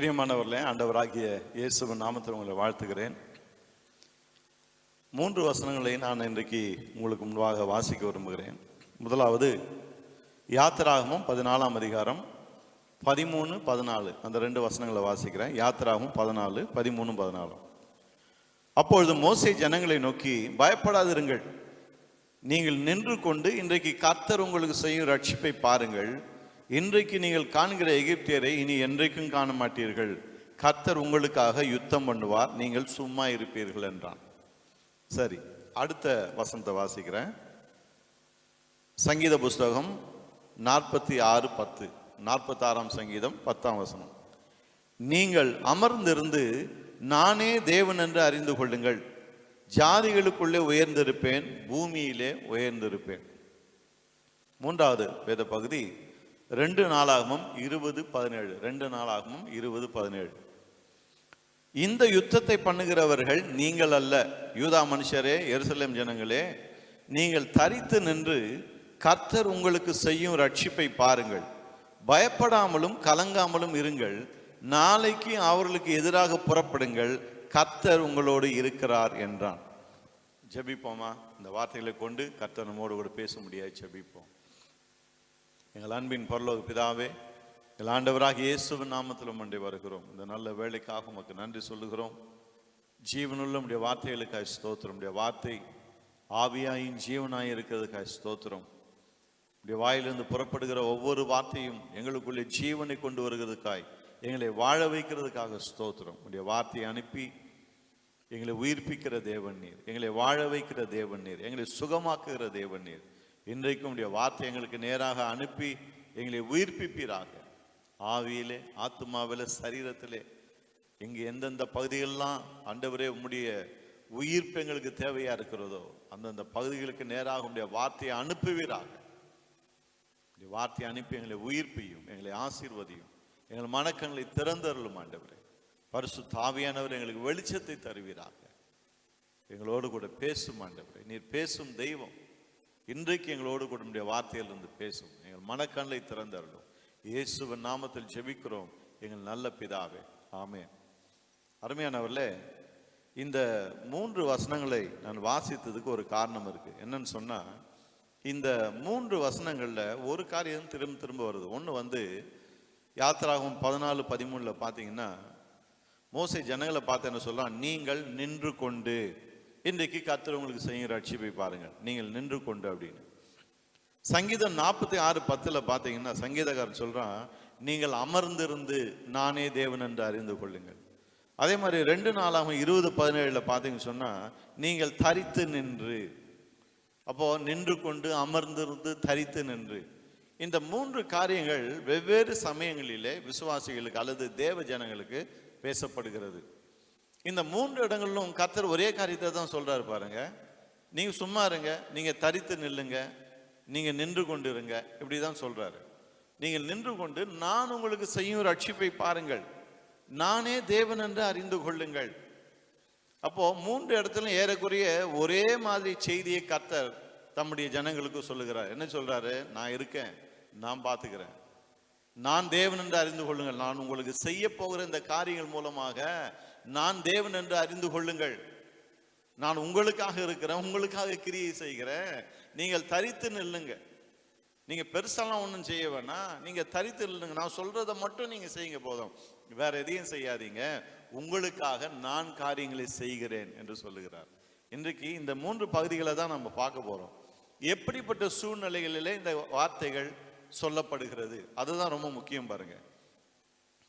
பிரியமானவர்களே ஆண்டவராகிய இயேசுவின் நாமத்தில் உங்களை வாழ்த்துகிறேன். மூன்று வசனங்களை நான் இன்றைக்கு உங்களுக்கு முன்பாக வாசிக்க விரும்புகிறேன். முதலாவது யாத்திராகமும் பதினாலாம் அதிகாரம் பதிமூணு பதினாலு. அந்த ரெண்டு வசனங்களை வாசிக்கிறேன். யாத்திராகமும் பதினாலு பதிமூணு பதினாலு அப்பொழுது மோசை ஜனங்களை நோக்கி பயப்படாதிருங்கள். நீங்கள் நின்று கொண்டு இன்றைக்கு கர்த்தர் உங்களுக்கு செய்யும் ரட்சிப்பை பாருங்கள். இன்றைக்கு நீங்கள் காண்கிற எகிப்தியரை இனி என்றைக்கும் காண மாட்டீர்கள். கர்த்தர் உங்களுக்காக யுத்தம் பண்ணுவார். நீங்கள் சும்மா இருப்பீர்கள் என்றான். சரி அடுத்த வசந்த வாசிக்கிறேன். சங்கீத புஸ்தகம் நாற்பத்தி ஆறு பத்து. நாற்பத்தாறாம் சங்கீதம் பத்தாம் வசனம். நீங்கள் அமர்ந்திருந்து நானே தேவன் என்று அறிந்து கொள்ளுங்கள். ஜாதிகளுக்குள்ளே உயர்ந்திருப்பேன் பூமியிலே உயர்ந்திருப்பேன். மூன்றாவது வேத பகுதி ரெண்டு நாளாகமும் இருபது பதினேழு. ரெண்டு நாளாகமும் இருபது பதினேழு. இந்த யுத்தத்தை பண்ணுகிறவர்கள் நீங்கள் அல்ல. யூதா மனுஷரே எருசலேம் ஜனங்களே நீங்கள் தரித்து நின்று கர்த்தர் உங்களுக்கு செய்யும் ரட்சிப்பை பாருங்கள். பயப்படாமலும் கலங்காமலும் இருங்கள். நாளைக்கு அவர்களுக்கு எதிராக புறப்படுங்கள். கர்த்தர் உங்களோடு இருக்கிறார் என்றான். ஜபிப்போமா? இந்த வார்த்தைகளை கொண்டு கர்த்தர் நம்மோடு கூட பேச முடியாது ஜபிப்போம். எங்கள் அன்பின் பரலோக பிதாவே எங்கள் ஆண்டவராக இயேசுவின் நாமத்தில் மண்டை வருகிறோம். இந்த நல்ல வேலைக்காக உமக்கு நன்றி சொல்லுகிறோம். ஜீவனுள்ள உடைய வார்த்தைகளுக்காய் ஸ்தோத்திரம். உடைய வார்த்தை ஆவியாயின் ஜீவனாய் இருக்கிறதுக்காய் ஸ்தோத்திரம். உடைய வாயிலிருந்து புறப்படுகிற ஒவ்வொரு வார்த்தையும் எங்களுக்குள்ளே ஜீவனை கொண்டு வருகிறதுக்காய் எங்களை வாழ வைக்கிறதுக்காக ஸ்தோத்திரம். உடைய வார்த்தையை அனுப்பி எங்களை உயிர்ப்பிக்கிற தேவன் நீர். எங்களை வாழ வைக்கிற தேவன் நீர். எங்களை சுகமாக்குகிற தேவன் நீர். இன்றைக்கும் உடைய வார்த்தை எங்களுக்கு நேராக அனுப்பி எங்களை உயிர்ப்பிப்பீராக. ஆவியிலே ஆத்மாவிலே சரீரத்திலே இங்கே எந்தெந்த பகுதிகளெலாம் ஆண்டவரே உம்முடைய உயிர்ப்பு எங்களுக்கு தேவையா இருக்கிறதோ அந்தந்த பகுதிகளுக்கு நேராக உடைய வார்த்தையை அனுப்புவீராக. வார்த்தையை அனுப்பி எங்களை உயிர்ப்பியும் எங்களை ஆசீர்வதியும் எங்கள் மனக்கண்களை திறந்தருளும் ஆண்டவரே. பரிசு தாவியானவர் எங்களுக்கு வெளிச்சத்தை தருவீராக. எங்களோடு கூட பேசும் ஆண்டவரே. நீர் பேசும் தெய்வம். இன்றைக்கு எங்களோடு கூட உடைய வார்த்தையிலிருந்து பேசும் எங்கள் மனக்கண்ணை திறந்தருளும். இயேசுவின் நாமத்தில் ஜெபிக்கிறோம். எங்கள் நல்ல பிதாவே. ஆமே அருமையானவர்களே இந்த மூன்று வசனங்களை நான் வாசித்ததுக்கு ஒரு காரணம் இருக்குது என்னன்னு சொன்னால் இந்த மூன்று வசனங்களில் ஒரு காரியம் திரும்ப திரும்ப வருது. ஒன்று வந்து யாத்திராகும் பதினாலு பதிமூணில் பார்த்தீங்கன்னா மோசை ஜனங்களை பார்த்து என்ன சொல்லலாம் நீங்கள் நின்று கொண்டு இன்றைக்கு கத்தர் உங்களுக்கு செய்யும் ரட்சிப்பை பாருங்கள் நீங்கள் நின்று கொண்டு அப்படின்னு. சங்கீதம் நாற்பத்தி ஆறு பத்தில் பார்த்தீங்கன்னா சங்கீதக்காரன் சொல்றான் நீங்கள் அமர்ந்திருந்து நானே தேவன் என்று அறிந்து கொள்ளுங்கள். அதே மாதிரி ரெண்டு நாளாக இருபது பதினேழுல பார்த்தீங்கன்னு சொன்னா நீங்கள் தரித்து நின்று. அப்போ நின்று கொண்டு அமர்ந்திருந்து தரித்து நின்று. இந்த மூன்று காரியங்கள் வெவ்வேறு சமயங்களிலே விசுவாசிகளுக்கு அல்லது தேவ ஜனங்களுக்கு பேசப்படுகிறது. இந்த மூன்று இடங்களிலும் கத்தர் ஒரே காரியத்தை தான் சொல்கிறாரு பாருங்க. நீங்கள் சும்மா இருங்க நீங்கள் தரித்து நில்லுங்க நீங்கள் நின்று கொண்டு இருங்க இப்படி தான் சொல்கிறாரு நீங்கள் நின்று கொண்டு நான் உங்களுக்கு செய்யும் ரட்சிப்பை பாருங்கள். நானே தேவன் என்று அறிந்து கொள்ளுங்கள். அப்போ மூன்று இடத்துல ஏறக்குறைய ஒரே மாதிரி செய்தியை கத்தர் தம்முடைய ஜனங்களுக்கு சொல்லுகிறார். என்ன சொல்றாரு? நான் இருக்கேன் நான் பார்த்துக்கிறேன். நான் தேவன் என்று அறிந்து கொள்ளுங்கள். நான் உங்களுக்கு செய்ய போகிற இந்த காரியங்கள் மூலமாக நான் தேவன் என்று அறிந்து கொள்ளுங்கள். நான் உங்களுக்காக இருக்கிறேன் உங்களுக்காக கிரியை செய்கிறேன். நீங்கள் தரித்து நில்லுங்க. நீங்க பெருசெல்லாம் ஒன்றும் செய்ய வேணாம் நீங்க தரித்து நில்லுங்க. நான் சொல்றதை மட்டும் நீங்க செய்யுங்க போதும். வேற எதையும் செய்யாதீங்க. உங்களுக்காக நான் காரியங்களை செய்கிறேன் என்று சொல்லுகிறார். இன்றைக்கு இந்த மூன்று பகுதிகளை தான் நம்ம பார்க்க போறோம். எப்படிப்பட்ட சூழ்நிலைகளிலே இந்த வார்த்தைகள் சொல்லப்படுகிறது? அதுதான் ரொம்ப முக்கியம் பாருங்க.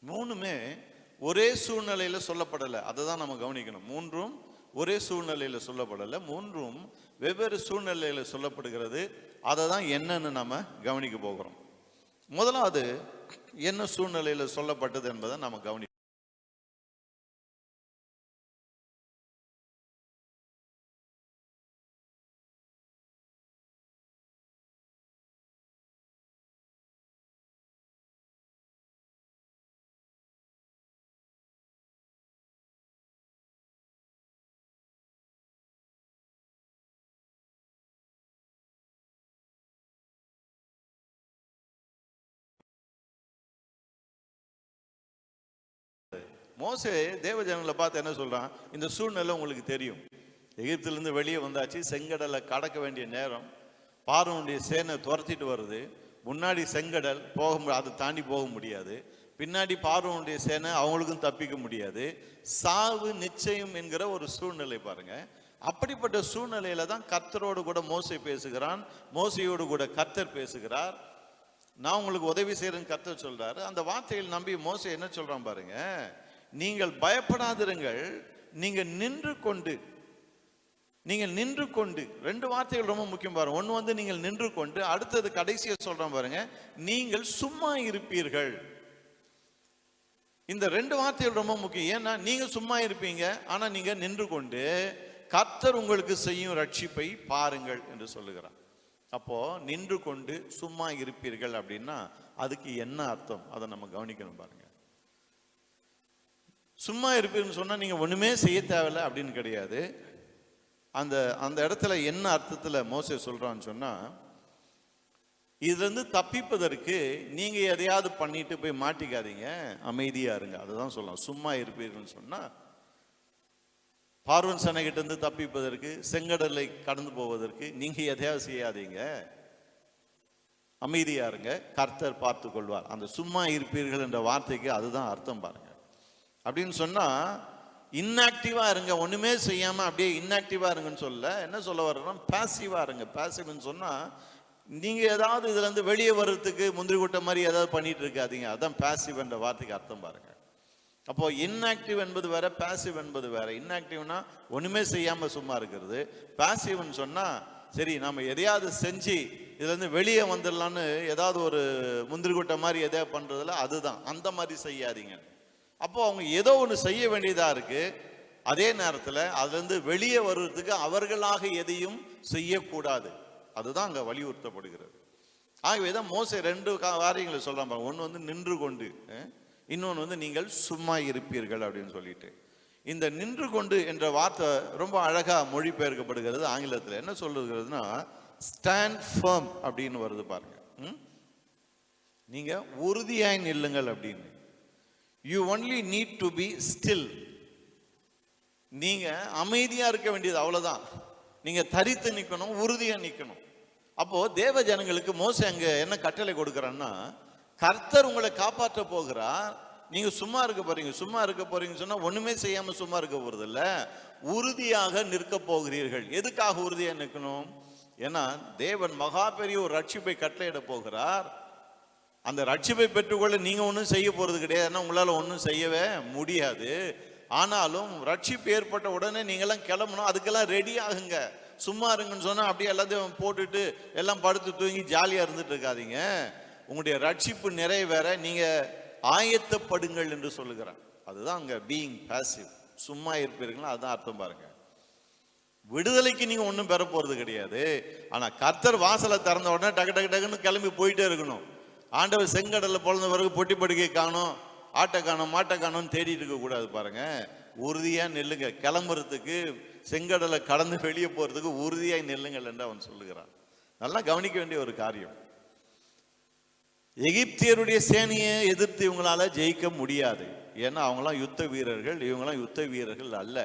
மூணுமே ஒரே சூழ்நிலையில் சொல்லப்படலை. அதை தான் நம்ம கவனிக்கணும். மூன்றும் ஒரே சூழ்நிலையில் சொல்லப்படலை. மூன்றும் வெவ்வேறு சூழ்நிலையில் சொல்லப்படுகிறது. அதை தான் என்னன்னு நம்ம கவனிக்க போகிறோம். முதலாவது என்ன சூழ்நிலையில் சொல்லப்பட்டது என்பதை நம்ம கவனி மோசே தேவ ஜனங்களை பார்த்து என்ன சொல்கிறான் இந்த சூழ்நிலை உங்களுக்கு தெரியும். எகிப்திலிருந்து வெளியே வந்தாச்சு செங்கடலை கடக்க வேண்டிய நேரம். பார்வனுடைய சேனை துரத்திட்டு வருது. முன்னாடி செங்கடல் போக அதை தாண்டி போக முடியாது. பின்னாடி பார்வனுடைய சேனை அவங்களுக்கும் தப்பிக்க முடியாது. சாவு நிச்சயம் என்கிற ஒரு சூழ்நிலை பாருங்க. அப்படிப்பட்ட சூழ்நிலையில தான் கர்த்தரோடு கூட மோசை பேசுகிறான். மோசையோடு கூட கர்த்தர் பேசுகிறார். நான் உங்களுக்கு உதவி செய்கிறேன்னு கர்த்தர் சொல்றாரு. அந்த வார்த்தையில் நம்பி மோசை என்ன சொல்றான் பாருங்க? நீங்கள் பயப்படாதிருங்கள் நீங்கள் நின்று கொண்டு நீங்கள் நின்று கொண்டு ரெண்டு வார்த்தைகள் ரொம்ப முக்கியம் பாருங்க. ஒன்று வந்து நீங்கள் நின்று கொண்டு அடுத்தது கடைசியை சொல்கிறோம் பாருங்க நீங்கள் சும்மா இருப்பீர்கள். இந்த ரெண்டு வார்த்தைகள் ரொம்ப முக்கியம். ஏன்னா நீங்கள் சும்மா இருப்பீங்க ஆனால் நீங்கள் நின்று கொண்டு கர்த்தர் உங்களுக்கு செய்யும் ரட்சிப்பை பாருங்கள் என்று சொல்லுகிறார். அப்போ நின்று கொண்டு சும்மா இருப்பீர்கள் அப்படின்னா அதுக்கு என்ன அர்த்தம்? அதை நம்ம கவனிக்கணும் பாருங்க. சும்மா இருப்பீங்கன்னு சொன்னால் நீங்கள் ஒன்றுமே செய்ய தேவையில்ல அப்படின்னு கிடையாது. அந்த அந்த இடத்துல என்ன அர்த்தத்தில் மோசே சொல்கிறான்னு சொன்னால் இதுலேருந்து தப்பிப்பதற்கு நீங்கள் எதையாவது பண்ணிட்டு போய் மாட்டிக்காதீங்க. அமைதியாக இருங்க. அதுதான் சொல்லலாம். சும்மா இருப்பீர்கள்னு சொன்னால் பார்வன் சனைகிட்டேருந்து தப்பிப்பதற்கு செங்கடலை கடந்து போவதற்கு நீங்கள் எதையாவது செய்யாதீங்க. அமைதியாக இருங்க. கர்த்தர் பார்த்து கொள்வார் அந்த சும்மா இருப்பீர்கள் என்ற வார்த்தைக்கு அதுதான் அர்த்தம் பாருங்க. அப்படின்னு சொன்னால் இன்ஆக்டிவாக இருங்க ஒன்றுமே செய்யாமல் அப்படியே இன்ஆக்டிவாக இருங்கன்னு சொல்ல என்ன சொல்ல வர்றோம் பேசிவாக இருங்க. பேசிவ்னு சொன்னால் நீங்கள் ஏதாவது இதுலேருந்து வெளியே வர்றதுக்கு முந்திரி கொட்டை மாதிரி ஏதாவது பண்ணிட்டு இருக்காதீங்க. அதான் பாசிவ் என்ற வார்த்தைக்கு அர்த்தம் பாருங்கள் அப்போது இன்ஆக்டிவ் என்பது வேற பேசிவ் என்பது வேற. இன்ஆக்டிவ்னா ஒன்றுமே செய்யாமல் சும்மா இருக்கிறது. பேசிவ்னு சொன்னால் சரி நம்ம எதையாவது செஞ்சு இதுலேருந்து வெளியே வந்துடலான்னு ஏதாவது ஒரு முந்திரி கொட்டை மாதிரி எதையாவது பண்ணுறதுல அதுதான். அந்த மாதிரி செய்யாதீங்க. அப்போ அவங்க ஏதோ ஒன்று செய்ய வேண்டியதாக இருக்குது அதே நேரத்தில் அதுலேருந்து வெளியே வருவதுக்கு அவர்களாக எதையும் செய்யக்கூடாது. அதுதான் அங்கே வலியுறுத்தப்படுகிறது. ஆகவே தான் மோசே ரெண்டு கா- காரியங்களை சொல்றான் ஒன்று வந்து நின்று கொண்டு இன்னொன்று வந்து நீங்கள் சும்மா இருப்பீர்கள் அப்படின்னு சொல்லிட்டு. இந்த நின்று கொண்டு என்ற வார்த்தை ரொம்ப அழகாக மொழிபெயர்க்கப்படுகிறது ஆங்கிலத்தில். என்ன சொல்லுகிறதுனா ஸ்டாண்ட் ஃபர்ம் அப்படின்னு வருது பாருங்க. ம்? உறுதியாய் நில்லுங்கள் அப்படின்னு. You only need to be still நீங்கள் அமைதியாக இருக்க வேண்டியது அவ்வளோதான் நீங்கள் தரித்து நிற்கணும் உறுதியாக நிற்கணும் அப்போது தேவ ஜனங்களுக்கு மோசம் அங்கே என்ன கட்டளை கொடுக்குறான்னா கர்த்தர் உங்களை காப்பாற்ற போகிறார். நீங்கள் சும்மா இருக்க போகிறீங்க சும்மா இருக்க போகிறீங்கன்னு சொன்னால் ஒன்றுமே செய்யாமல் சும்மா இருக்க போகிறதில்ல உறுதியாக நிற்க போகிறீர்கள். எதுக்காக உறுதியாக நிற்கணும் ஏன்னா தேவன் மகா பெரிய ஒரு ரட்சிப்பை கட்டளையிட போகிறார். அந்த ரட்சிப்பை பெற்றுக்கொள்ள நீங்கள் ஒன்றும் செய்ய போகிறது கிடையாது ஏன்னா உங்களால் ஒன்றும் செய்யவே முடியாது. ஆனாலும் ரட்சிப்பு ஏற்பட்ட உடனே நீங்களாம் கிளம்பணும் அதுக்கெல்லாம் ரெடி ஆகுங்க. சும்மா இருங்கன்னு சொன்னால் அப்படியே எல்லாத்தையும் போட்டுட்டு எல்லாம் படுத்து தூங்கி ஜாலியாக இருந்துட்டு இருக்காதீங்க. உங்களுடைய ரட்சிப்பு நிறைவேற நீங்கள் ஆயத்தப்படுங்கள் என்று சொல்லுகிறார். அதுதான் அங்கே பீயிங் பேசிவ் சும்மா இருப்பீர்களா அதுதான் அர்த்தம் பாருங்க. விடுதலைக்கு நீங்கள் ஒன்றும் பெற போகிறது கிடையாது. ஆனால் கர்த்தர் வாசலை திறந்த உடனே டக்கு டக்கு டக்குன்னு கிளம்பி போயிட்டே இருக்கணும். ஆண்டவர் செங்கடலில் பிறந்த பிறகு பொட்டி படுக்கை காணும் ஆட்டை காணும் மாட்டை காணும்னு தேடிட்டு இருக்க கூடாது பாருங்க. உறுதியா கிளம்புறதுக்கு செங்கடலை கடந்து வெளியே போறதுக்கு உறுதியாக நெல்லுங்கள் என்று அவன் சொல்லுகிறான். நல்லா கவனிக்க வேண்டிய ஒரு காரியம். எகிப்தியருடைய சேனையை எதிர்த்து இவங்களால ஜெயிக்க முடியாது. ஏன்னா அவங்களாம் யுத்த வீரர்கள் இவங்களாம் யுத்த வீரர்கள் அல்ல.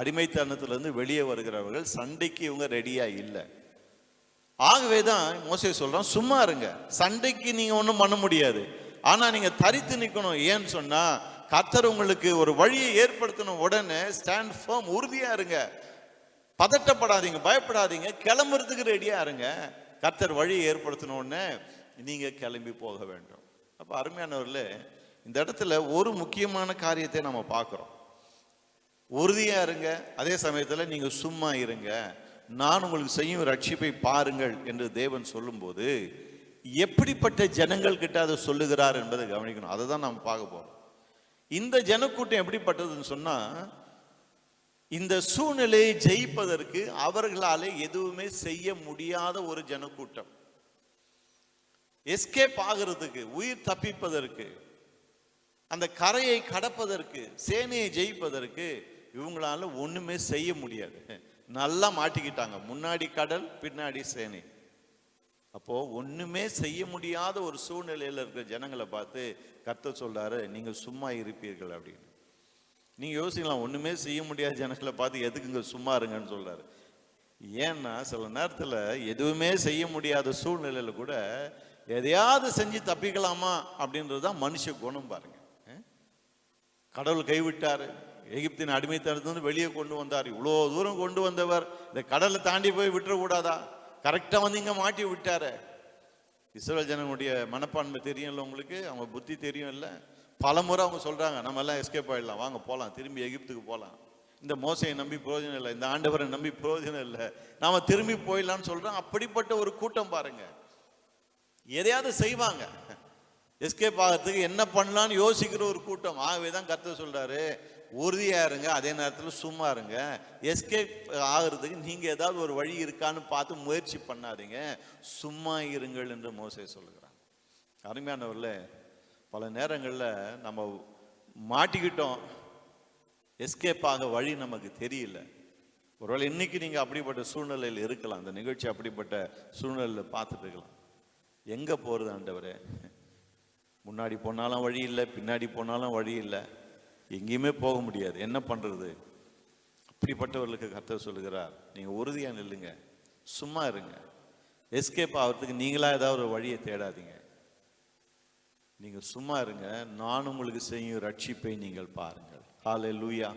அடிமைத்தனத்திலிருந்து வெளியே வருகிறவர்கள் சண்டைக்கு இவங்க ரெடியா இல்லை. ஆகவே தான் மோசே சொல்கிறான் சும்மா இருங்க. சண்டைக்கு நீங்கள் ஒன்றும் பண்ண முடியாது. ஆனால் நீங்கள் தரித்து நிற்கணும் ஏன்னு சொன்னால் கத்தர் உங்களுக்கு ஒரு வழியை ஏற்படுத்தணும் உடனே ஸ்டாண்ட் ஃபார்ம் உறுதியாக இருங்க. பதட்டப்படாதீங்க பயப்படாதீங்க. கிளம்புறதுக்கு ரெடியாக இருங்க. கர்த்தர் வழியை ஏற்படுத்தின உடனே கிளம்பி போக வேண்டும். அப்போ அருமையானவர்களே இந்த இடத்துல ஒரு முக்கியமான காரியத்தை நம்ம பார்க்குறோம். உறுதியாக இருங்க. அதே சமயத்தில் நீங்கள் சும்மா இருங்க. நான் உங்களுக்கு செய்யும் ரட்சிப்பை பாருங்கள் என்று தேவன் சொல்லும்போது எப்படிப்பட்ட ஜனங்கள் கிட்ட அதை சொல்லுகிறார் என்பதை கவனிக்கணும். அதை தான் நம்ம பார்க்க போகிறோம் இந்த ஜனக்கூட்டம் எப்படிப்பட்டதுன்னு சொன்னால் இந்த சூழ்நிலையை ஜெயிப்பதற்கு அவர்களால் எதுவுமே செய்ய முடியாத ஒரு ஜனக்கூட்டம். எஸ்கேப் ஆகிறதுக்கு உயிர் தப்பிப்பதற்கு அந்த கரையை கடப்பதற்கு சேனையை ஜெயிப்பதற்கு இவங்களால ஒன்றுமே செய்ய முடியாது. நல்லா மாட்டிக்கிட்டாங்க. முன்னாடி கடல் பின்னாடி சேனை. அப்போ ஒண்ணுமே செய்ய முடியாத ஒரு சூழ்நிலையில இருக்கிற ஜனங்களை பார்த்து கத்த சொல்றாரு நீங்க சும்மா இருப்பீர்கள் அப்படின்னு. நீங்க யோசிக்கலாம் ஒண்ணுமே செய்ய முடியாத ஜனங்களை பார்த்து எதுக்குங்க சும்மா இருங்கன்னு சொல்றாரு. ஏன்னா சில நேரத்துல எதுவுமே செய்ய முடியாத சூழ்நிலையில கூட எதையாவது செஞ்சு தப்பிக்கலாமா அப்படின்றது தான் மனுஷ குணம் பாருங்க. கடவுள் கைவிட்டாரு. எகிப்தின் அடிமைத்தனத்திலிருந்து வெளியே கொண்டு வந்தார். இவ்வளோ தூரம் கொண்டு வந்தவர். இந்த கடலை தாண்டி போய் விட்டுறக்கூடாதா? கரெக்டாக வந்து இங்கே மாட்டி விட்டாரு. இஸ்ரேல் ஜனங்களுடைய மனப்பான்மை தெரியும்ல உங்களுக்கு? அவங்க புத்தி தெரியும் இல்லை பல முறை அவங்க சொல்கிறாங்க நம்ம எல்லாம் எஸ்கேப் ஆயிடலாம். வாங்க போகலாம் திரும்பி எகிப்துக்கு போகலாம் இந்த மோசையை நம்பி பிரயோஜனம் இல்லை. இந்த ஆண்டவரை நம்பி பிரயோஜனம் இல்லை. நாம திரும்பி போயிடலாம்னு சொல்கிறோம் அப்படிப்பட்ட ஒரு கூட்டம் பாருங்கள் எதையாவது செய்வாங்க. எஸ்கேப் ஆகிறதுக்கு என்ன பண்ணலான்னு யோசிக்கிற ஒரு கூட்டம். ஆகவே தான் கர்த்தர் சொல்கிறாரு உறுதியாக இருங்க அதே நேரத்தில் சும்மா இருங்க. எஸ்கேப் ஆகிறதுக்கு நீங்கள் ஏதாவது ஒரு வழி இருக்கான்னு பார்த்து முயற்சி பண்ணாதீங்க. சும்மா இருங்கள் என்று மோசை சொல்லுகிறான் அருமையானவர்ல பல நேரங்களில் நம்ம மாட்டிக்கிட்டோம். எஸ்கேப் ஆக வழி நமக்கு தெரியல. ஒருவேளை இன்னைக்கு நீங்கள் அப்படிப்பட்ட சூழ்நிலையில் இருக்கலாம். அந்த நிகழ்ச்சி அப்படிப்பட்ட சூழ்நிலையில் பார்த்துட்டு இருக்கலாம். எங்கே போகிறது ஆண்டவரே? முன்னாடி போனாலும் வழி இல்லை பின்னாடி போனாலும் வழி இல்லை. எங்கேயுமே போக முடியாது. என்ன பண்ணுறது அப்படிப்பட்டவர்களுக்கு கர்த்தர் சொல்லுகிறார் நீங்கள் உறுதியாக நில்லுங்க. சும்மா இருங்க. எஸ்கேப் ஆகிறதுக்கு நீங்களாக ஏதாவது ஒரு வழியை தேடாதீங்க. நீங்கள் சும்மா இருங்க. நான் உங்களுக்கு செய்யும் ரட்சிப்பை நீங்கள் பாருங்கள். ஹாலே லூயா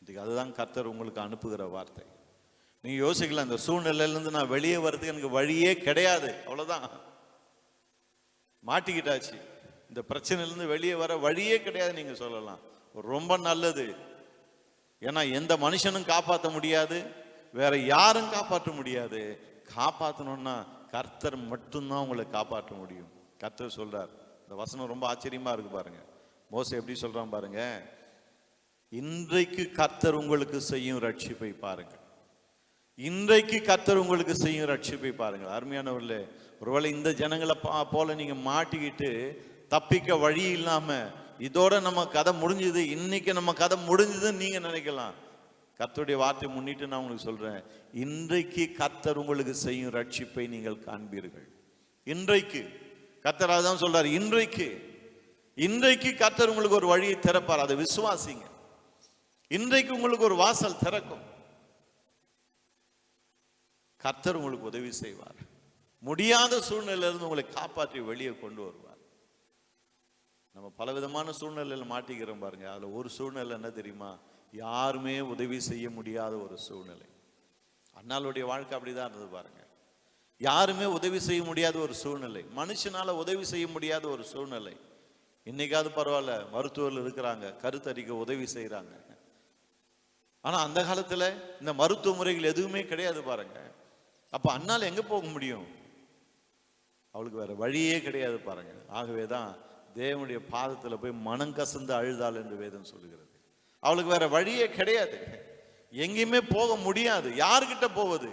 இன்றைக்கு அதுதான் கர்த்தர் உங்களுக்கு அனுப்புகிற வார்த்தை. நீங்கள் யோசிக்கலாம் இந்த சூழ்நிலையிலேருந்து நான் வெளியே வர்றதுக்கு எனக்கு வழியே கிடையாது. அவ்வளோதான் மாட்டிக்கிட்டாச்சு. இந்த பிரச்சனையிலேருந்து வெளியே வர வழியே கிடையாது நீங்கள் சொல்லலாம். ரொம்ப நல்லது. ஏன்னா எந்த மனுஷனும் காப்பாற்ற முடியாது. வேற யாரும் காப்பாற்ற முடியாது. காப்பாற்றணும்னா கர்த்தர் மட்டும்தான் உங்களை காப்பாற்ற முடியும். கர்த்தர் சொல்றார். இந்த வசனம் ரொம்ப ஆச்சரியமா இருக்கு பாருங்க. மோசை எப்படி சொல்றான் பாருங்க? இன்றைக்கு கர்த்தர் உங்களுக்கு செய்யும் ரட்சிப்பை பாருங்கள் இன்றைக்கு கர்த்தர் உங்களுக்கு செய்யும் ரட்சிப்பை பாருங்கள் அருமையானவர்களே ஒருவேளை இந்த ஜனங்களை பா- போல நீங்க மாட்டிக்கிட்டு தப்பிக்க வழி இல்லாம இதோட நம்ம கதை முடிஞ்சது இன்னைக்கு நம்ம கதை முடிஞ்சதுன்னு நீங்க நினைக்கலாம். கத்தருடைய வார்த்தை முன்னிட்டு நான் உங்களுக்கு சொல்றேன். இன்றைக்கு கத்தர் உங்களுக்கு செய்யும் ரட்சிப்பை நீங்கள் காண்பீர்கள். இன்றைக்கு கத்தர் அதுதான் சொல்றாரு இன்றைக்கு இன்றைக்கு கத்தர் உங்களுக்கு ஒரு வழியை திறப்பார் அதை விசுவாசிங்க. இன்றைக்கு உங்களுக்கு ஒரு வாசல் திறக்கும். கர்த்தர் உங்களுக்கு உதவி செய்வார். முடியாத சூழ்நிலையிலிருந்து உங்களை காப்பாற்றி வெளியே கொண்டு வருவார். நம்ம பலவிதமான சூழ்நிலையில் மாட்டிக்கிறோம் பாருங்க. அதில் ஒரு சூழ்நிலை என்ன தெரியுமா? யாருமே உதவி செய்ய முடியாத ஒரு சூழ்நிலை. அண்ணாளுடைய வாழ்க்கை அப்படிதான் இருந்தது பாருங்க. யாருமே உதவி செய்ய முடியாத ஒரு சூழ்நிலை. மனுஷனால உதவி செய்ய முடியாத ஒரு சூழ்நிலை. இன்னைக்காவது பரவாயில்ல மருத்துவர்கள் இருக்கிறாங்க கருத்தரிக்க உதவி செய்கிறாங்க ஆனா அந்த காலத்துல இந்த மருத்துவ முறைகள் எதுவுமே கிடையாது பாருங்க. அப்ப அண்ணால் எங்க போக முடியும்? அவளுக்கு வேற வழியே கிடையாது பாருங்க. ஆகவே தான் தேவனுடைய பாதத்துல போய் மனம் கசந்து அழுதாள் என்று வேதம் சொல்லுகிறது. அவளுக்கு வேற வழியே கிடையாது. எங்கேயுமே போக முடியாது. யாருக்கிட்ட போவது?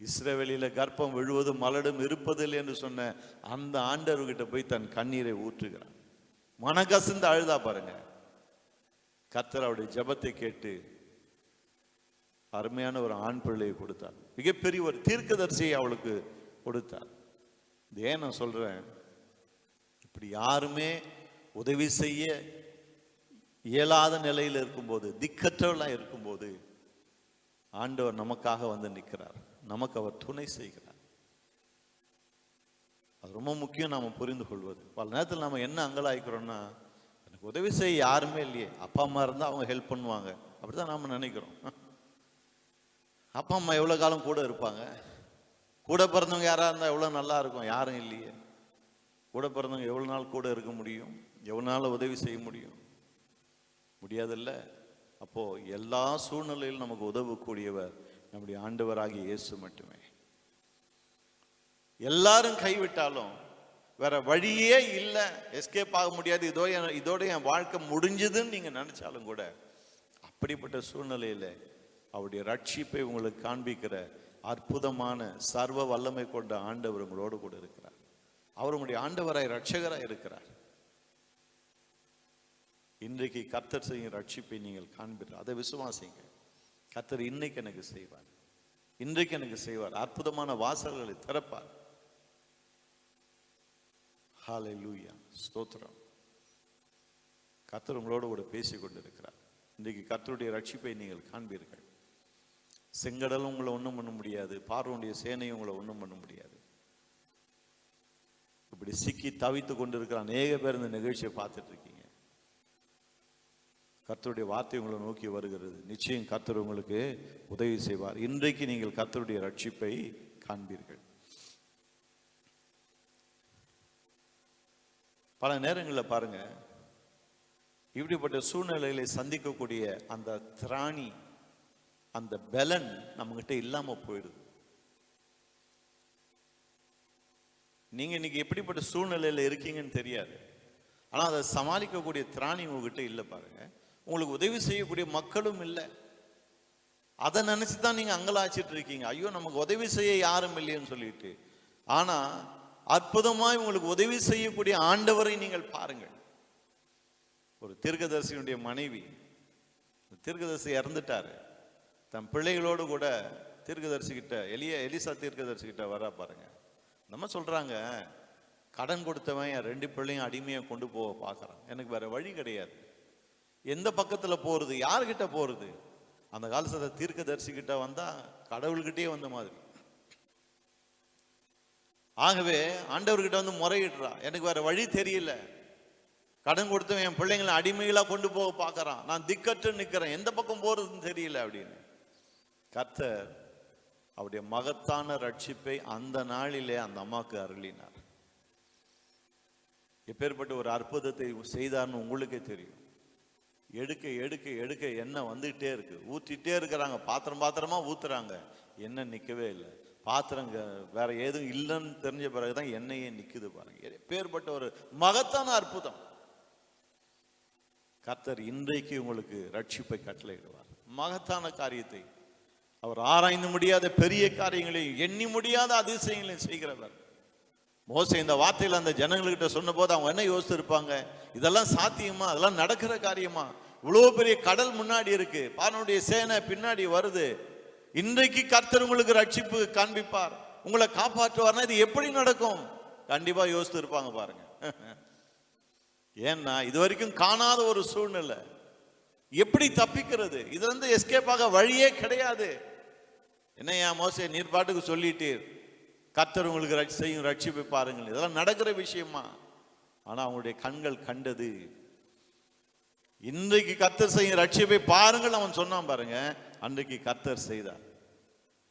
இஸ்ரேவெளியில கர்ப்பம் விழுவது மலடும் இருப்பதில்லை என்று சொன்ன அந்த ஆண்டவர்கிட்ட போய் தன் கண்ணீரை ஊற்றுகிறான். மனகசந்து அழுதா பாருங்க. கத்தர் அவருடைய ஜெபத்தை கேட்டு அருமையான ஒரு ஆண் பிள்ளையை கொடுத்தார். மிகப்பெரிய ஒரு தீர்க்கதரிசியை அவளுக்கு கொடுத்தார். இது ஏன் நான் சொல்றேன்? இப்படி யாருமே உதவி செய்ய இயலாத நிலையில் இருக்கும்போது திக்கற்றவர்களாக இருக்கும்போது ஆண்டவர் நமக்காக வந்து நிற்கிறார். நமக்கு அவர் துணை செய்கிறார். அது ரொம்ப முக்கியம் நாம புரிந்து கொள்வது. பல நேரத்தில் நம்ம என்ன அங்கலாய்க்கிறோம்னா எனக்கு உதவி செய்ய யாருமே இல்லையே. அப்பா அம்மா இருந்தால் அவங்க ஹெல்ப் பண்ணுவாங்க. அப்படிதான் நாம நினைக்கிறோம். அப்பா அம்மா எவ்வளோ காலம் கூட இருப்பாங்க? கூட பிறந்தவங்க யாராக இருந்தால் எவ்வளோ நல்லா இருக்கும் யாரும் இல்லையே. கூட பிறந்தவங்க எவ்வளோ நாள் கூட இருக்க முடியும்? எவ்வளோ நாள் உதவி செய்ய முடியும்? முடியாதுல்ல? அப்போ எல்லா சூழ்நிலையிலும் நமக்கு உதவக்கூடியவர் நம்முடைய ஆண்டவராகிய இயேசு மட்டுமே. எல்லாரும் கைவிட்டாலும் வேற வழியே இல்லை. எஸ்கேப் ஆக முடியாது. இதோ என் இதோட என் வாழ்க்கை முடிஞ்சதுன்னு நீங்க நினைச்சாலும் கூட அப்படிப்பட்ட சூழ்நிலையில அவருடைய ரட்சிப்பை உங்களுக்கு காண்பிக்கிற அற்புதமான சர்வ வல்லமை கொண்ட ஆண்டவர் உங்களோடு கூட இருக்கிறார். அவர் உங்களுடைய ஆண்டவராய் ரட்சகராய் இருக்கிறார். இன்றைக்கு கர்த்தர் செய்யும் ரட்சிப்பை நீங்கள் காண்பீர்கள். அதை விசுவாசிங்க கர்த்தர் இன்னைக்கு எனக்கு செய்வார். இன்றைக்கு எனக்கு செய்வார். அற்புதமான வாசல்களை திறப்பார். ஹாலை லூயா ஸ்தோத்திரம். கர்த்தர் உங்களோடு கூட பேசி கொண்டிருக்கிறார் இன்றைக்கு கர்த்தருடைய ரட்சிப்பை நீங்கள் காண்பீர்கள். செங்கடலும் உங்களை ஒன்றும் பண்ண முடியாது. பார்வனுடைய சேனையும் உங்களை ஒன்றும் பண்ண முடியாது. இப்படி சிக்கி தவித்து கொண்டிருக்கிற அநேக பேர் இந்த நிகழ்ச்சியை பார்த்துட்டு இருக்கீங்க. கர்த்தருடைய வார்த்தை உங்களை நோக்கி வருகிறது. நிச்சயம் கர்த்தர் உங்களுக்கு உதவி செய்வார். இன்றைக்கு நீங்கள் கர்த்தருடைய ரட்சிப்பை காண்பீர்கள். பல நேரங்களில் பாருங்க இப்படிப்பட்ட சூழ்நிலைகளை சந்திக்கக்கூடிய அந்த திராணி அந்த பலன் நம்மகிட்ட இல்லாம போயிடுது. நீங்க இன்னைக்கு எப்படிப்பட்ட சூழ்நிலையில இருக்கீங்கன்னு தெரியாது. ஆனா அதை சமாளிக்கக்கூடிய திராணி உங்ககிட்ட இல்லை பாருங்க. உங்களுக்கு உதவி செய்யக்கூடிய மக்களும் இல்லை. அதை நினச்சி தான் நீங்க அங்கலாச்சிட்டு இருக்கீங்க. ஐயோ நமக்கு உதவி செய்ய யாரும் இல்லைன்னு சொல்லிட்டு. ஆனா அற்புதமாய் உங்களுக்கு உதவி செய்யக்கூடிய ஆண்டவரை நீங்கள் பாருங்கள். ஒரு தீர்க்கதரிசியினுடைய மனைவி தீர்க்கதரிசி இறந்துட்டாரு. தன் பிள்ளைகளோடு கூட தீர்க்கதரிசிக்கிட்ட எலிய எலிசா தீர்க்கதரிசிக்கிட்ட வரா பாருங்க. நம்ம சொல்கிறாங்க கடன் கொடுத்தவன் என் ரெண்டு பிள்ளையும் அடிமையை கொண்டு போக பார்க்குறான் எனக்கு வேற வழி கிடையாது. எந்த பக்கத்தில் போகிறது யார்கிட்ட போகிறது அந்த காலத்தில் தீர்க்க தரிசிக்கிட்ட வந்தால் கடவுள்கிட்டயே வந்த மாதிரி. ஆகவே ஆண்டவர்கிட்ட வந்து முறையிடுறா. எனக்கு வேற வழி தெரியல. கடன் கொடுத்தவன் என் பிள்ளைங்களை அடிமைகளாக கொண்டு போக பார்க்குறான் நான் திக்கற்று நிற்கிறேன் எந்த பக்கம் போகிறதுன்னு தெரியல அப்படின்னு. கர்த்தர் அவருடைய மகத்தான ரட்சிப்பை அந்த நாளிலே அந்த அம்மாவுக்கு அருளினார். எப்பேற்பட்ட ஒரு அற்புதத்தை செய்தார்னு உங்களுக்கே தெரியும். எடுக்க எடுக்க எடுக்க எண்ணெய் வந்துகிட்டே இருக்கு. ஊற்றிட்டே இருக்கிறாங்க. பாத்திரம் பாத்திரமா ஊத்துறாங்க. எண்ணெய் நிற்கவே இல்லை. பாத்திரங்க வேற ஏதும் இல்லைன்னு தெரிஞ்ச பிறகுதான் எண்ணெயே நிக்குது பாருங்க. எப்பேற்பட்ட ஒரு மகத்தான அற்புதம். கர்த்தர் இன்றைக்கு உங்களுக்கு ரட்சிப்பை கட்டளையிடுவார். மகத்தான காரியத்தை அவர் ஆராய்ந்து முடியாத பெரிய காரியங்களையும் எண்ணி முடியாத அதிசயங்களையும் செய்கிறவர். மோசை இந்த வார்த்தையில் அந்த ஜனங்கள்கிட்ட சொன்னபோது அவங்க என்ன யோசிச்சிருப்பாங்க? இதெல்லாம் சாத்தியமா? அதெல்லாம் நடக்கிற காரியமா? இவ்வளோ பெரிய கடல் முன்னாடி இருக்கு. பானுடைய சேனை பின்னாடி வருது. இன்றைக்கு கர்த்தர் உங்களுக்கு ரட்சிப்பு காண்பிப்பார். உங்களை காப்பாற்றுவார்னா இது எப்படி நடக்கும்? கண்டிப்பாக யோசித்து இருப்பாங்க பாருங்க. ஏன்னா இது வரைக்கும் காணாத ஒரு சூழ்நிலை. எப்படி தப்பிக்கிறது? இதுல இருந்து எஸ்கேப் ஆக வழியே கிடையாது. என்னையா மோசே நீர் பாட்டுக்கு சொல்லிட்டீர். கத்தர் உங்களுக்கு ரட்சி- செய்யும் ரட்சிப்பை பாருங்கள் இதெல்லாம் நடக்கிற விஷயமா? ஆனால் அவங்களுடைய கண்கள் கண்டது. இன்றைக்கு கத்தர் செய்யும் ரட்சிப்பை பாருங்கள் அவன் சொன்னான் பாருங்க. அன்றைக்கு கத்தர் செய்தார்.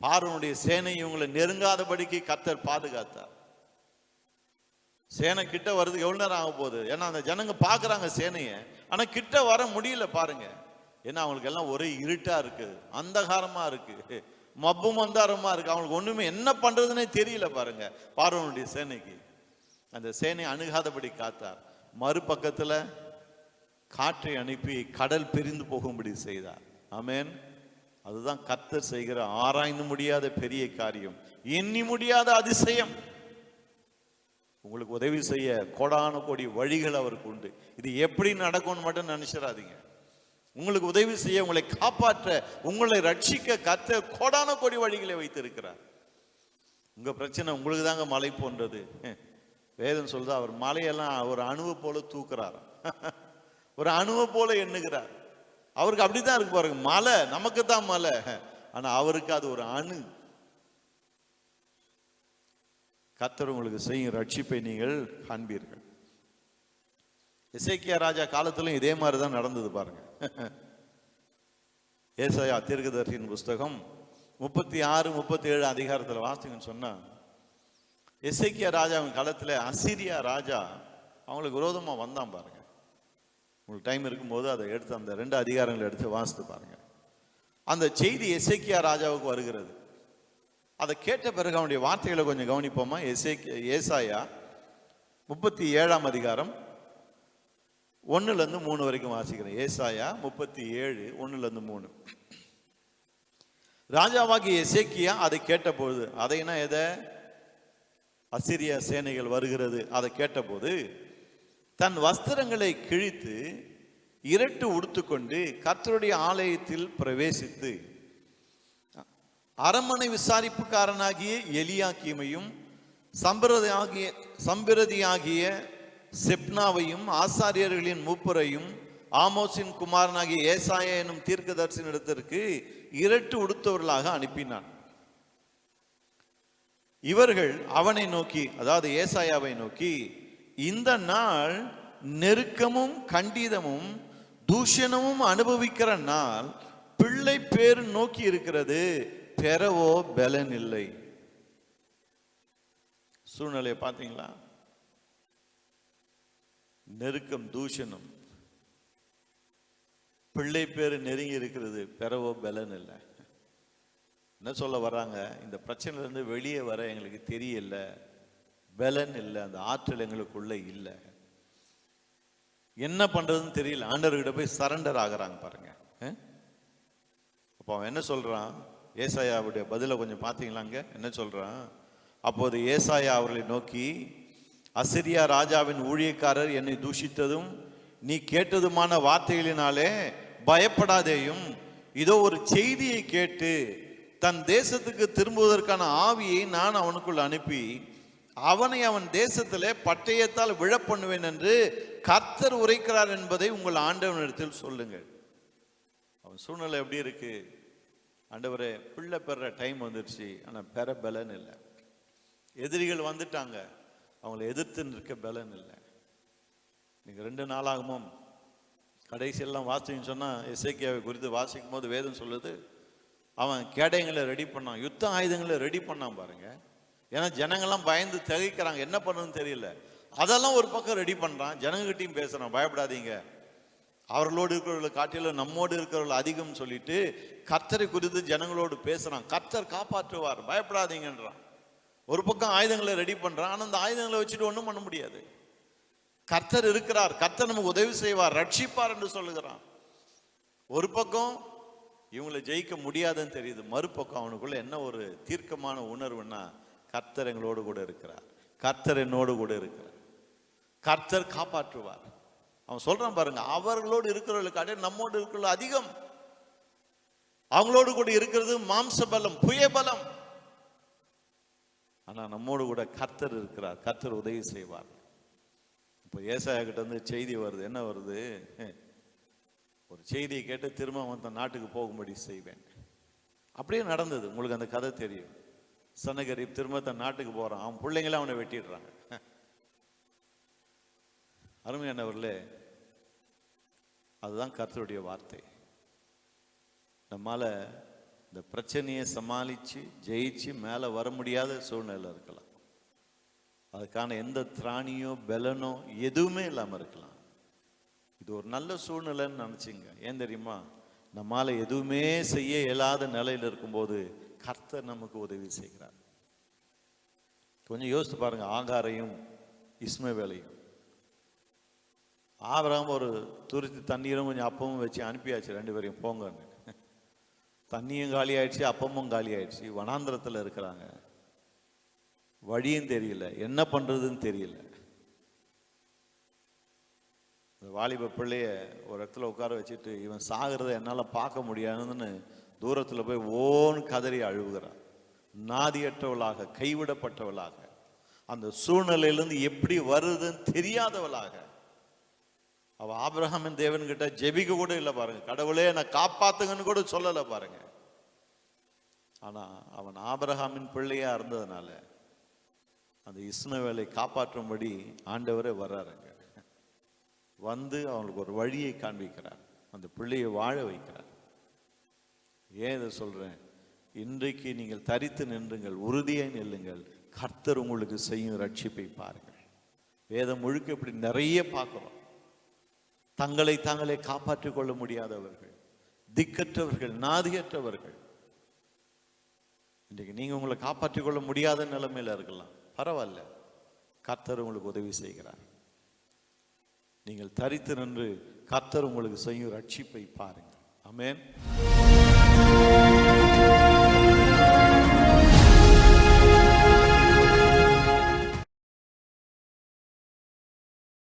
பார்வனுடைய சேனை இவங்களை நெருங்காதபடிக்கு கத்தர் பாதுகாத்தார். சேனை கிட்ட வர்றதுக்கு எவ்வளோ நேரம் ஆக போகுது? ஏன்னா அந்த ஜனங்க பார்க்குறாங்க சேனையை. ஆனால் கிட்ட வர முடியல பாருங்க. ஏன்னா அவங்களுக்கு எல்லாம் ஒரே இருட்டாக இருக்குது அந்தகாரமாக இருக்குது மப்பு மந்தாரமாக இருக்குது அவங்களுக்கு ஒன்றுமே என்ன பண்ணுறதுனே தெரியல பாருங்க. பார்வனுடைய சேனைக்கு. அந்த சேனை அணுகாதபடி காத்தார். மறுபக்கத்தில் காற்றை அனுப்பி கடல் பிரிந்து போகும்படி செய்தார். ஆமேன். அதுதான் கத்தர் செய்கிற ஆராய்ந்து முடியாத பெரிய காரியம். எண்ணி முடியாத அதிசயம். உங்களுக்கு உதவி செய்ய கோடான கோடி வழிகள் அவருக்கு உண்டு. இது எப்படி நடக்கும்னு மட்டும் நினைச்சிடாதீங்க. உங்களுக்கு உதவி செய்ய உங்களை காப்பாற்ற உங்களை ரட்சிக்க கத்த கோடான கோடி வழிகளை வைத்திருக்கிறார். உங்க பிரச்சனை உங்களுக்கு தாங்க மலை போன்றது. வேதம் சொல்லுது அவர் மலையெல்லாம் ஒரு அணுவை போல தூக்குறார் ஒரு அணுவை போல எண்ணுகிறார். அவருக்கு அப்படிதான் இருக்கு பாருங்க மலை நமக்கு தான் மலை. ஆனா அவருக்கு அது ஒரு அணு. கத்தர் உங்களுக்கு செய்யும் ரட்சிப்பை நீங்கள் காண்பீர்கள். இசைக்கியா ராஜா காலத்திலும் இதே மாதிரி தான் நடந்தது பாருங்க. ஏசாயா தீர்க்கதர்சியின் புஸ்தகம் முப்பத்தி ஆறு முப்பத்தி ஏழு அதிகாரத்தில் வாசிங்கன்னு சொன்னால் இசைக்கியா ராஜா ராஜாவின் காலத்தில் அசிரியா ராஜா அவங்களுக்கு விரோதமாக வந்தான் பாருங்க. உங்களுக்கு டைம் இருக்கும்போது அதை எடுத்து அந்த ரெண்டு அதிகாரங்களை எடுத்து வாசித்து பாருங்க. அந்த செய்தி எசைக்கியா ராஜாவுக்கு வருகிறது. அதை கேட்ட பிறகு அவனுடைய வார்த்தைகளை கொஞ்சம் கவனிப்போமா? எசே ஏசாயா முப்பத்தி ஏழாம் அதிகாரம் ஒன்றுலேருந்து மூணு வரைக்கும் வாசிக்கிறேன். ஏசாயா முப்பத்தி ஏழு ஒன்றுலேருந்து மூணு. ராஜாவாகிய எசேக்கியா அதை கேட்டபோது அதைனா எதை? அசிரிய சேனைகள் வருகிறது. அதை கேட்டபோது தன் வஸ்திரங்களை கிழித்து இரட்டு உடுத்துக்கொண்டு கத்தருடைய ஆலயத்தில் பிரவேசித்து அரண்மனை விசாரிப்புக்காரனாகிய எலியாக்கியமையும் சம்பிரதியாகிய சம்பிரதியாகிய செப்னாவையும் ஆசாரியர்களின் மூப்பரையும் ஆமோசின் குமாரனாகிய ஏசாயா எனும் தீர்க்கதரிசியின் இடத்திற்கு இரட்டு உடுத்தவர்களாக அனுப்பினான். இவர்கள் அவனை நோக்கி அதாவது ஏசாயாவை நோக்கி இந்த நாள் நெருக்கமும் கண்டிதமும் தூஷணமும் அனுபவிக்கிற நாள் பிள்ளை பேர் நோக்கி இருக்கிறது. பெறவோ பலன் இல்லை. சூழ்நிலையை பார்த்தீங்களா? நெருக்கம் தூஷணம். பிள்ளை பேர் நெருங்கி இருக்கிறது பெறவோ பலன் இல்லை. என்ன சொல்ல வர்றாங்க? இந்த பிரச்சனையிலேருந்து வெளியே வர எங்களுக்கு தெரியல. பலன் இல்லை அந்த ஆற்றல் எங்களுக்குள்ளே இல்லை. என்ன பண்ணுறதுன்னு தெரியல. ஆண்டவர்கிட்ட போய் சரண்டர் ஆகுறாங்க பாருங்க. அப்போ அவன் என்ன சொல்கிறான் ஏசாயாவுடைய பதிலை கொஞ்சம் பார்த்தீங்களாங்க என்ன சொல்கிறான் அப்போது ஏசாயா அவர்களை நோக்கி அசிரியா ராஜாவின் ஊழியக்காரர் என்னை தூஷித்ததும் நீ கேட்டதுமான வார்த்தைகளினாலே பயப்படாதேயும் இதோ ஒரு செய்தியை கேட்டு தன் தேசத்துக்கு திரும்புவதற்கான ஆவியை நான் அவனுக்குள் அனுப்பி அவனை அவன் தேசத்திலே பட்டயத்தால் விழப்பண்ணுவேன் என்று கர்த்தர் உரைக்கிறார் என்பதை உங்கள் ஆண்டவனிடத்தில் சொல்லுங்கள். அவன் சூழ்நிலை எப்படி இருக்குது ஆண்டவரே பிள்ளை பெற டைம் வந்துடுச்சு. ஆனால் பெற பலன் இல்லை. எதிரிகள் வந்துட்டாங்க. அவங்கள எதிர்த்து நிற்க பலன் இல்லை. நீங்கள் ரெண்டு நாளாகமும் கடைசியெல்லாம் வாசிங்கன்னு சொன்னால் இசைக்கியாவை குறித்து வாசிக்கும் போது வேதம் சொல்லுது அவன் கேடயங்களை ரெடி பண்ணான். யுத்த ஆயுதங்களை ரெடி பண்ணான் பாருங்க. ஏன்னா ஜனங்கள்லாம் பயந்து திகைக்கிறாங்க. என்ன பண்ணுன்னு தெரியல. அதெல்லாம் ஒரு பக்கம் ரெடி பண்ணுறான் ஜனங்ககிட்டயும் பேசுகிறான் பயப்படாதீங்க. அவர்களோடு இருக்கிறவர்களை காட்டிலும் நம்மோடு இருக்கிறவர்கள் அதிகம் சொல்லிட்டு கர்த்தரை குறித்து ஜனங்களோடு பேசுறான். கர்த்தர் காப்பாற்றுவார். பயப்படாதீங்கன்றான். ஒரு பக்கம் ஆயுதங்களை ரெடி பண்றான். ஆனால் அந்த ஆயுதங்களை வச்சுட்டு ஒன்றும் பண்ண முடியாது. கர்த்தர் இருக்கிறார். கர்த்தர் நமக்கு உதவி செய்வார். ரட்சிப்பார் என்று சொல்லுகிறான். ஒரு பக்கம் இவங்களை ஜெயிக்க முடியாதுன்னு தெரியுது. மறுபக்கம் அவனுக்குள்ள என்ன ஒரு தீர்க்கமான உணர்வுன்னா கர்த்தர் எங்களோடு கூட இருக்கிறார். கர்த்தர் என்னோடு கூட இருக்கிறார். கர்த்தர் காப்பாற்றுவார். அவன் சொல்றான் பாருங்க அவர்களோடு இருக்கிறவர்களுக்காக நம்மோடு இருக்கிற அதிகம். அவங்களோடு கூட இருக்கிறது மாம்ச பலம் புய பலம் ஆனா நம்மோடு கூட கர்த்தர் இருக்கிறார் கர்த்தர் உதவி செய்வார். இப்போ ஏசாயா கிட்ட இருந்து செய்தி வருது என்ன வருது? ஒரு செய்தியை கேட்டு திரும்ப அவன் தன் நாட்டுக்கு போகும்படி செய்வேன். அப்படியே நடந்தது உங்களுக்கு அந்த கதை தெரியும். சனகரிப் திரும்ப தன் நாட்டுக்கு போறான் அவன் பிள்ளைங்கள அவனை வெட்டிடுறாங்க. அருமையானவர்களே அதுதான் கர்த்தருடைய வார்த்தை. நம்மால் இந்த பிரச்சனையை சமாளித்து ஜெயிச்சு மேலே வர முடியாத சூழ்நிலை இருக்கலாம். அதுக்கான எந்த திராணியோ பலனோ எதுவுமே இல்லாமல் இருக்கலாம். இது ஒரு நல்ல சூழ்நிலைன்னு நினச்சிங்க. ஏன் தெரியுமா? நம்மால் எதுவுமே செய்ய இயலாத நிலையில் இருக்கும்போது கர்த்தர் நமக்கு உதவி செய்கிறார். கொஞ்சம் யோசித்து பாருங்க ஆகாரையும் இஸ்மவேலையும். ஆபரகம் ஒரு துருத்தி தண்ணீரும் கொஞ்சம் அப்பமும் வச்சு அனுப்பியாச்சு ரெண்டு பேரையும் போங்கன்னு. தண்ணியும் காலி ஆயிடுச்சு அப்பமும் காலி ஆயிடுச்சு. வனாந்திரத்தில் இருக்கிறாங்க. வழியும் தெரியல. என்ன பண்றதுன்னு தெரியல. இந்த வாலிப பிள்ளைய ஒரு இடத்துல உட்கார வச்சுட்டு இவன் சாகிறத என்னால் பார்க்க முடியாதுன்னு தூரத்தில் போய் ஓன் கதறி அழுகுறான். நாதியற்றவளாக கைவிடப்பட்டவளாக அந்த சூழ்நிலையிலேருந்து எப்படி வருதுன்னு தெரியாதவளாக அவ ஆபிரகாமின் தேவன் கிட்ட ஜெபிக்க கூட இல்லை பாருங்க. கடவுளே என்னை காப்பாத்துங்கன்னு கூட சொல்லலை பாருங்க. ஆனா அவன் ஆபிரகாமின் பிள்ளையா இருந்ததுனால அந்த இஸ்மவேலை காப்பாற்றும்படி ஆண்டவரே வர்றாருங்க. வந்து அவங்களுக்கு ஒரு வழியை காண்பிக்கிறார். அந்த பிள்ளையை வாழ வைக்கிறார். ஏன் இதை சொல்றேன்? இன்றைக்கு நீங்கள் தரித்து நின்றுங்கள் உறுதியாக நில்லுங்கள். கர்த்தர் உங்களுக்கு செய்யும் ரட்சிப்பை பாருங்கள். வேதம் முழுக்க இப்படி நிறைய பார்க்குறோம். தங்களை தாங்களே காப்பாற்றிக் கொள்ள முடியாதவர்கள் திக்கற்றவர்கள் நாதியற்றவர்கள். இன்றைக்கு நீங்க உங்களை காப்பாற்றிக் கொள்ள முடியாத நிலைமையில இருக்கலாம். பரவாயில்ல. கர்த்தர் உங்களுக்கு உதவி செய்கிறார். நீங்கள் தரித்து நின்று கர்த்தர் உங்களுக்கு செய்யும் ரட்சிப்பை பாருங்கள். அமேன்